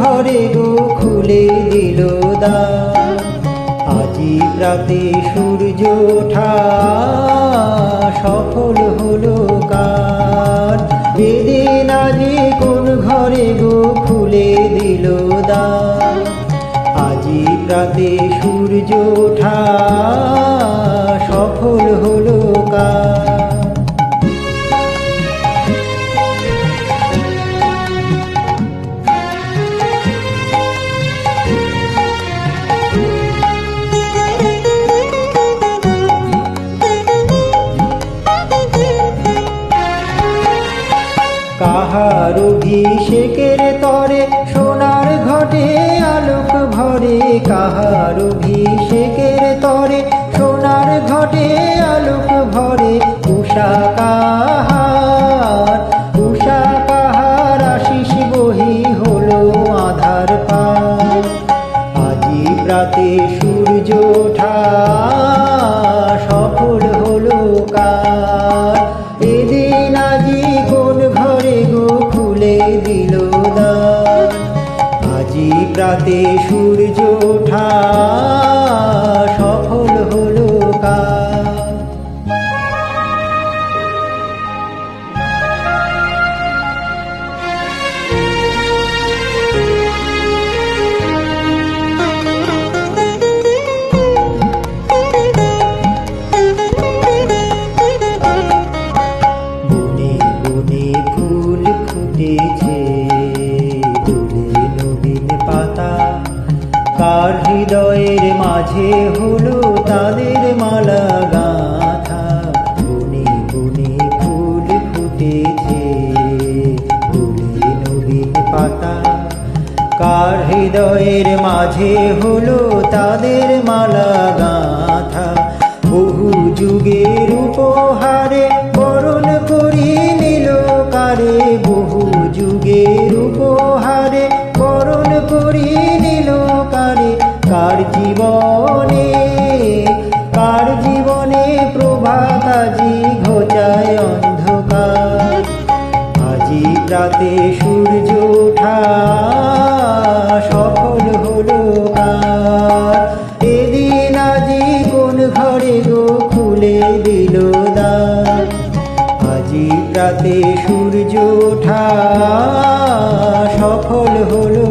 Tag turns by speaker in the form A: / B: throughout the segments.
A: ঘরে গো খুলে দিল দ্বার আজি রাতে সূর্য ওঠা সফল হলো কার। বেদিন আজি কোন ঘরে গো খুলে দিল দা আজি রাতে সূর্য ওঠা অভিষেকের তরে সোনার ঘটে আলোক ভরে কাহার অভিষেকের তরে সোনার ঘটে আলোক ভরে উষা প্রাতে সূর্য কার হৃদয়ের মাঝে হলো তাদের মালা গাথা। গুনে গুনে ফুল ফুটেছে দুলে নবীন পাতা। কার হৃদয়ের মাঝে হলো তাদের মালা গাথা। বহু যুগের জীবনে কার জীবনে প্রভাত আজি ঘোচায় অন্ধকার? আজি রাতে সূর্য ওঠা, সফল হলো কার? এদিন আজি কোন ঘরে গো খুলে দিল দ্বার? আজি রাতে সূর্য ওঠা, সফল হলো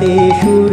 A: দেশু